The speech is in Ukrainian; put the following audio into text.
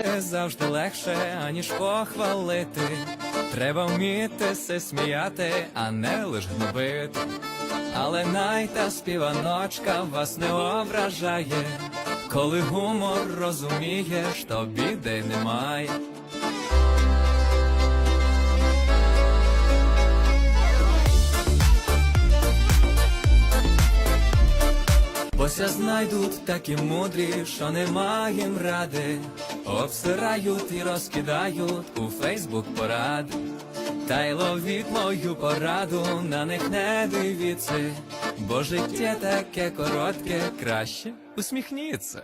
Посміяти завжди легше, аніж похвалити. Треба вміти се сміяти, а не лиш гнобити. Але найта співаночка вас не ображає, коли гумор розумієш, то біди немає. Бо ся знайдуть такі мудрі, що нема їм ради, обсирають і розкидають у Фейсбук поради. Та й ловіть мою пораду, на них не дивіться, бо життя таке коротке, краще усміхніться.